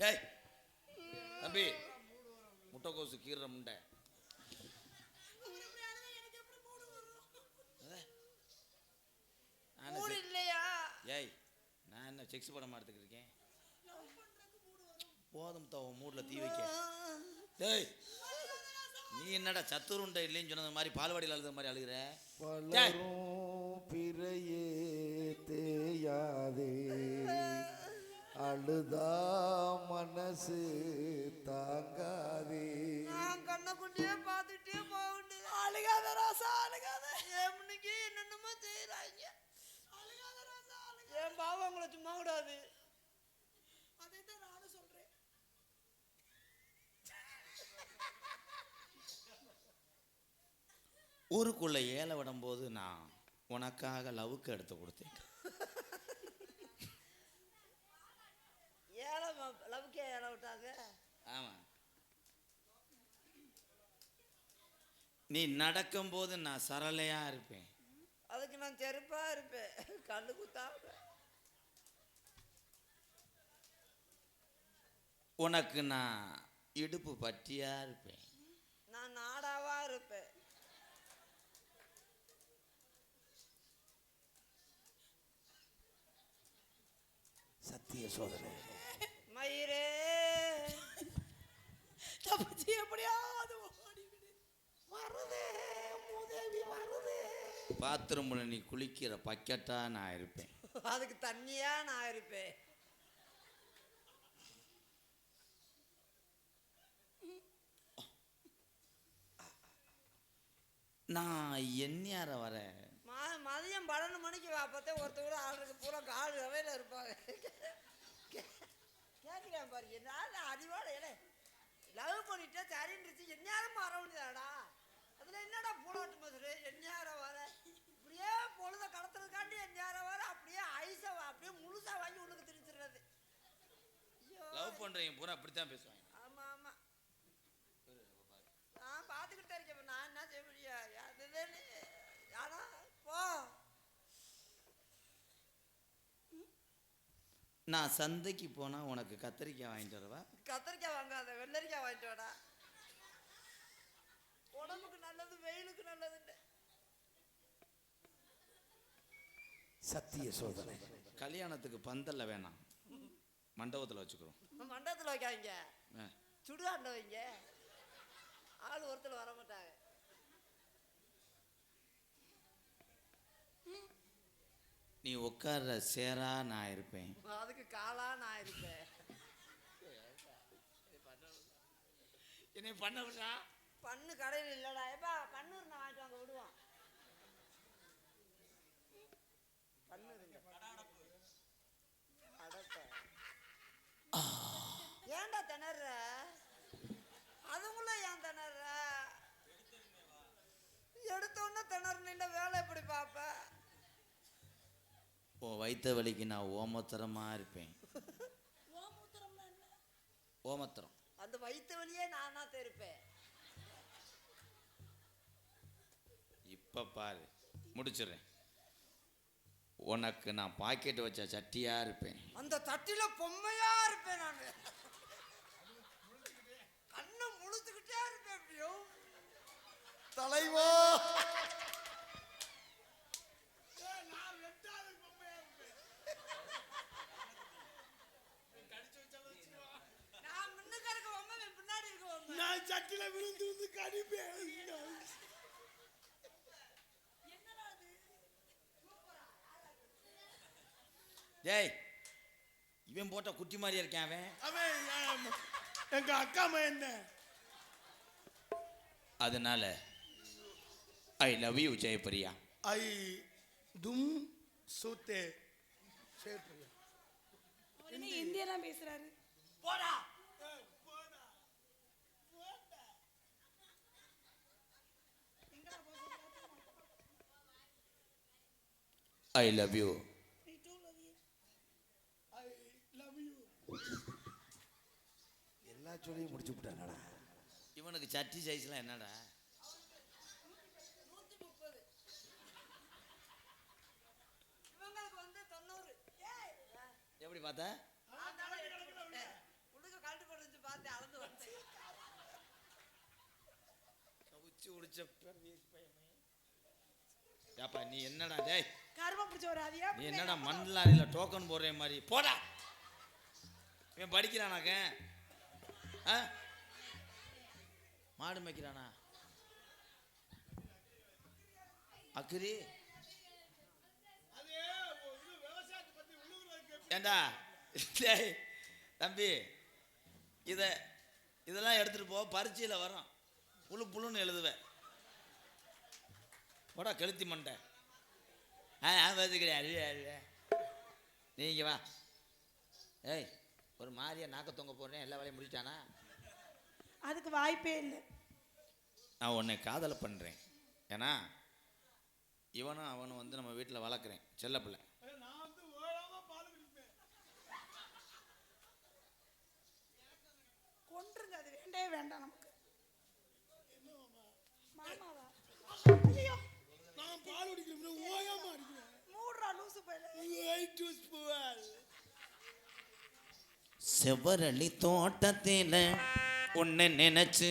டேய் தம்பி முட்டைக்கோசு கீரை முண்டை. ஏய் நான் என்ன செக்ஸ் படமா எடுத்துக்கிட்டு இருக்கேன்? போதும் தவ மூடில் தீ வைக்க. டேய் நீ என்னடா சத்துருண்டை இல்லைன்னு சொன்னது மாதிரி பால்வாடியில் அழுத மாதிரி அழுகிற? பிறையே தேயாதே. அழுதா மனசு தாங்காதே. நான் கண்ண பார்த்துட்டே போகுது அழுகாத ராசா அழுகாத. என் முன்னுக்கு என்னென்னமோ செய்யறாங்க அழுகாத ராசா என் பாவம் உங்களை சும்மா விடாது? அதை தான் நானும் சொல்றேன். ஊருக்குள்ள ஏழை விடும்போது நான் உனக்காக லவ்வுக்கு எடுத்து கொடுத்தேன் ஏழை ஏழை விட்டாங்க ஆமாம் நீ நடக்கும்போது நான் சரளையா இருப்பேன். அதுக்கு நான் செருப்பா இருப்பேன். கண்ணு குத்தா உனக்கு நான் இடுப்பு பட்டியா இருப்பேன். நான் நாடாவா இருப்பேன். சத்திய சோதனை. மயிரே எப்படியாவது வருதே வருதே. பாத்ரூமில் நீ குளிக்கிற பக்கெட்டா நான் இருப்பேன். அதுக்கு தண்ணியா நான் இருப்பேன். நான் எந்நியார வரேன் மா மதியம் பன்னெண்டு மணிக்கு வாப்பத்தே ஒருத்தர் கூட ஆளுக்கு பூரா கால் கவையில் இருப்பாங்க. கேட்குறேன் பாரு என்ன அறிவாள லவ் பண்ணிட்டா சரின்றுச்சு. எந்நேரம் வர வேண்டியதாடா அதில் என்னடா பூலாட்டு மதுரை? எந்நேரம் வர? இப்படியே பொழுத கடத்துறதுக்காண்டி எந்நேரம் வர? அப்படியே ஐஸை அப்படியே முழுசாக வாங்கி உள்ளுக்கு திணிச்சிடுறது ஐயோ. லவ் பண்ணுறவங்க பூரா அப்படித்தான் பேசுவாங்க ஆமா ஆமா நான் பார்த்துக்கிட்டு தான் இருக்கேன் இப்ப நான் என்ன செய்ய முடியும் அதுதானே ஆனா போ நான் சந்தைக்கு போனால் உனக்கு கத்திரிக்காய் வாங்கிட்டு வரவா? கத்திரிக்காய் வாங்காத வெள்ளரிக்காய் வாங்கிட்டு வாடா. உடம்புக்கு நல்லது வெயிலுக்கு நல்லதுன்னு. சத்திய சோதனை. கல்யாணத்துக்கு பந்தல்ல வேணாம். மண்டபத்தில் வச்சுக்கிறோம். மண்டபத்தில் வைக்காதீங்க. ஆ. சுடுகாண்ட வைங்க. ஆள் ஒருத்தர் வர மாட்டாங்க. நீ உட்கார்ற சேரா நான் இருப்பேன். அதுக்கு காலா நான் இருப்பேன். என்னை பண்ண விடுறா? பண்ணு கடையில் இல்லடா. எப்பா பன்னூர் நான் வாங்கிட்டு வாங்க. அடப்பா. ஏன்டா திணற? அதுக்குள்ள ஏன் திணற? எடுத்தோன்னே திணறின வேலை எப்படி பாப்ப உன் வைத்த வலிக்கு நான் ஓமத்தரமா இருப்பேன். ஓமத்திரம். அந்த வயிற்று வழியே நானா இருப்பேன் இப்போ பாரு முடிச்சிடுறேன். உனக்கு நான் பாக்கெட் வச்ச சட்டியா இருப்பேன். அந்த தட்டில பொம்மையா இருப்பேன் நான். கண்ணை முழுத்துக்கிட்டே இருப்பேன் எப்படியோ. தலைவா நான் முன்னுக்கு இருக்க பொம்மை இவன் பின்னாடி இருக்க பொம்மை சட்டில விழுந்து வந்து கடிப்பேன் டேய் இவன் போட்ட குட்டி மாதிரியா இருக்கான் அவன்? அவன் எங்க அக்கா என்ன? அதனால ஐ லவ் யூ ஜெயபிரியா ஐ தும் சூத்தே என்ன இந்தியெல்லாம் பேசுறாரு. போடா. ஐ லவ் யூ எல்லா சொல்லியும் முடிச்சு விட்டாங்கடா இவனுக்கு சட்டி சைஸ்லாம் என்னடா? எப்படி பார்த்தா? உடிச்ச ஏப்பா நீ என்னடா டேய்? கரும பிடிச்ச ஒரு நீ என்னடா மண் லாரியில் டோக்கன் போடுற மாதிரி? போடா. இவன் படிக்கிறானாக்க ஆ? மாடு மேய்க்கிறானா? அக்கிரி? ஏண்டா? தம்பி இதை இதெல்லாம் எடுத்துட்டு போ. பரீட்சையில் வரோம். புழு புழுன்னு எழுதுவேன் போடா கழுத்தி மண்டை. ஆ நான் பார்த்துக்கிறேன் அழுவே நீங்கள் வா. ஏய் ஒரு மாதிரியா நாக்க தொங்க போடுறேன். எல்லா வேலையும் முடிச்சிட்டானா? அதுக்கு வாய்ப்பே இல்லை. நான் உன்னை காதலை பண்ணுறேன் ஏன்னா இவனும் அவனும் வந்து நம்ம வீட்டில் வளர்க்குறேன். செல்ல பிள்ளை. கொன்றுங்க அது வேண்டவே வேண்டாம் நமக்கு. செவரளி தோட்டத்தில் உன்னை நினைச்சு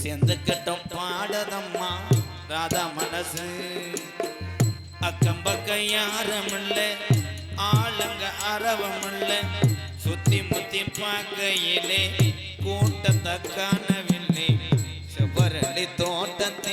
சேர்ந்துக்கிட்டோம் பாடதம்மா ராதா மனசு. அக்கம் பக்கம் யாரும் ஆளுங்க சுத்தி முத்தி பார்க்கையிலே கூட்டத்தை காணவில்லை. செவ்வரளி தோட்டத்தை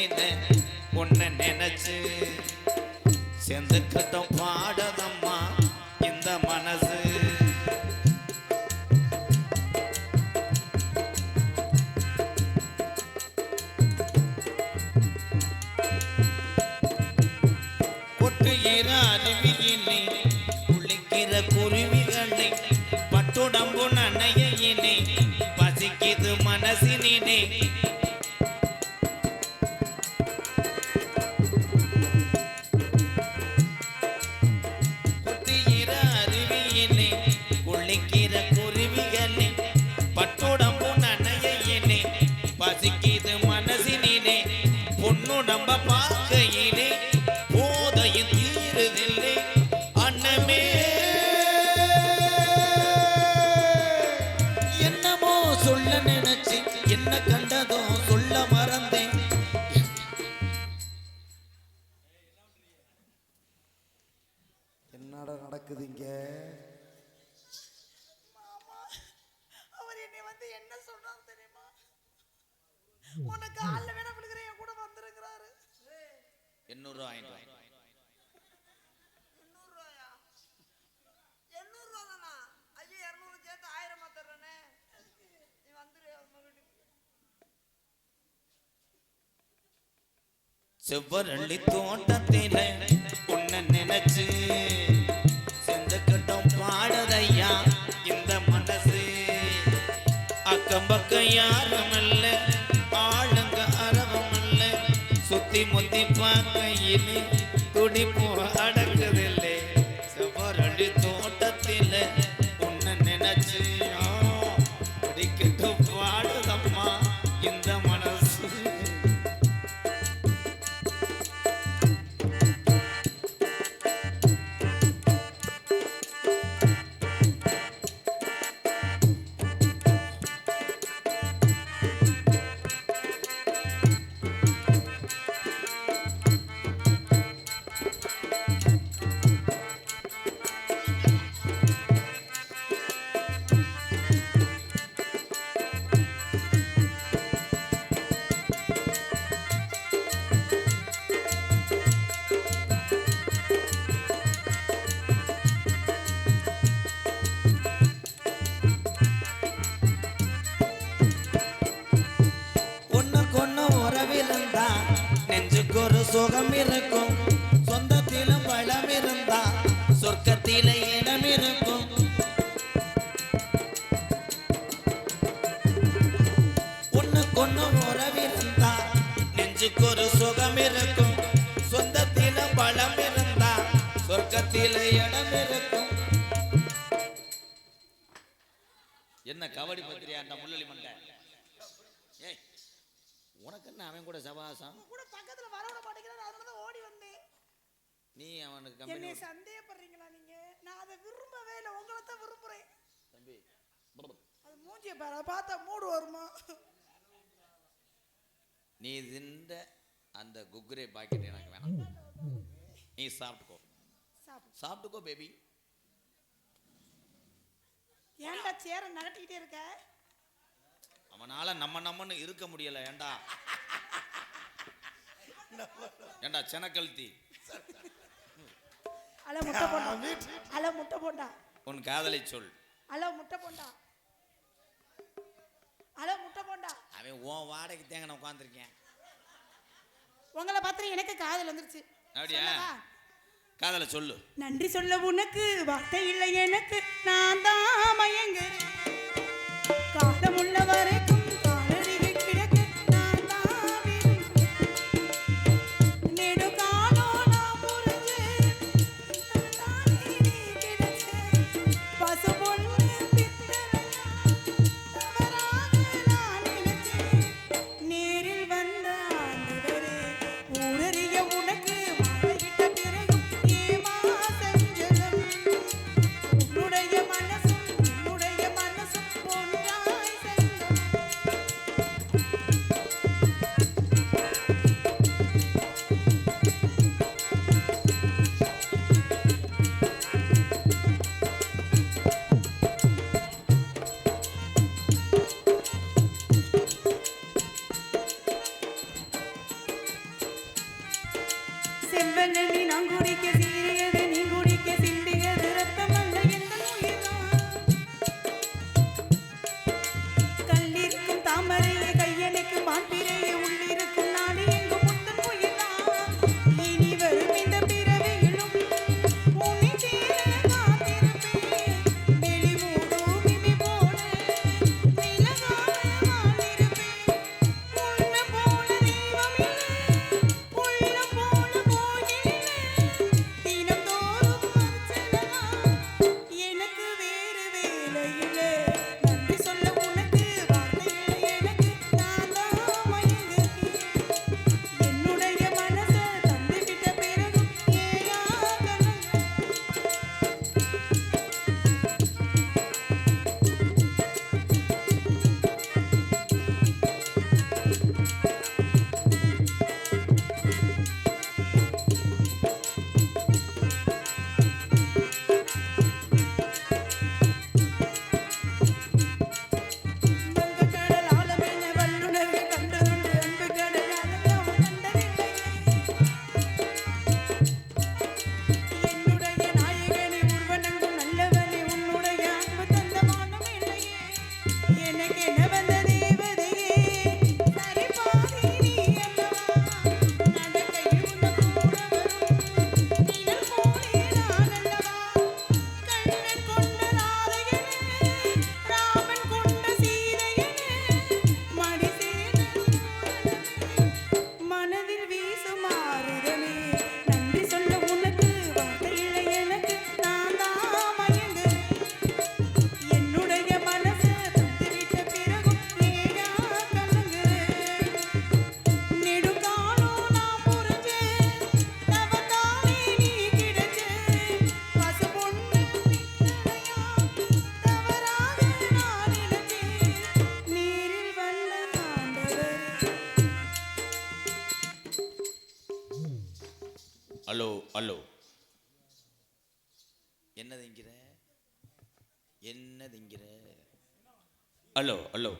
பொண்ணுடம்ப செவ்வரளி தோட்டத்தில உன்னை நினைச்சு செந்த கட்டம் பாடுதையா? இந்த மனசு அக்கம் பக்கம் யாரும் இல்ல ஆளுங்க அரவம் இல்ல சுத்தி முத்தி பார்க்கையிலே துடிப்பு அடங்க சுகம் இருக்கும். சொந்தத்திலும் பழம் இருந்தா சொர்க்கத்தில இடம் இருக்கும். ஒண்ணுக்கு ஒண்ணு உறவிருந்தா நெஞ்சுக்கு ஒரு சுகம் இருக்கும். சொந்தத்தில பழம் இருந்தா சொர்க்கத்தில இடம் இருக்கும். என்ன கபடி பத்திரியாண்ட முள்ளலி மண்டை. உனக்கு என்ன அவன் கூட சவாசம். கூட பக்கத்துல வர விட மாட்டேங்கிறான் அதனால தான் ஓடி வந்தேன். நீ அவனுக்கு கம்பெனி சந்தேகப்படுறீங்களா நீங்க? நான் அதை விரும்பவே இல்லை உங்களை தான் விரும்புறேன். தம்பி அது மூஞ்சிய பாரு பார்த்தா மூடு வருமா? நீ தின்ற அந்த குக்ரே பாக்கெட் எனக்கு வேணாம். நீ சாப்பிட்டுக்கோ. சாப்பிடு. சாப்பிட்டுக்கோ பேபி ஏன்டா சேர நகட்டிக்கிட்டே இருக்க? அவனால நம்ம நம்மன்னு இருக்க முடியலை ஏண்டா? ஏண்டா செனக்கழுத்தி? அல முட்டை போண்டா. அல முட்டை போண்டா. உன் காதலை சொல். அல முட்டை போண்டா. அல முட்டை போண்டா. அவன் உன் வாடகை தேங்க நான் உட்காந்துருக்கேன் உங்களை எனக்கு காதல் வந்துருச்சு. அப்படியா? காதலை சொல்லு. நன்றி சொல்ல உனக்கு வார்த்தை இல்லை எனக்கு. நான் தான் மயங்குறேன். ஹலோ என்னதுங்கிற என்னதுங்கிற ஹலோ ஹலோ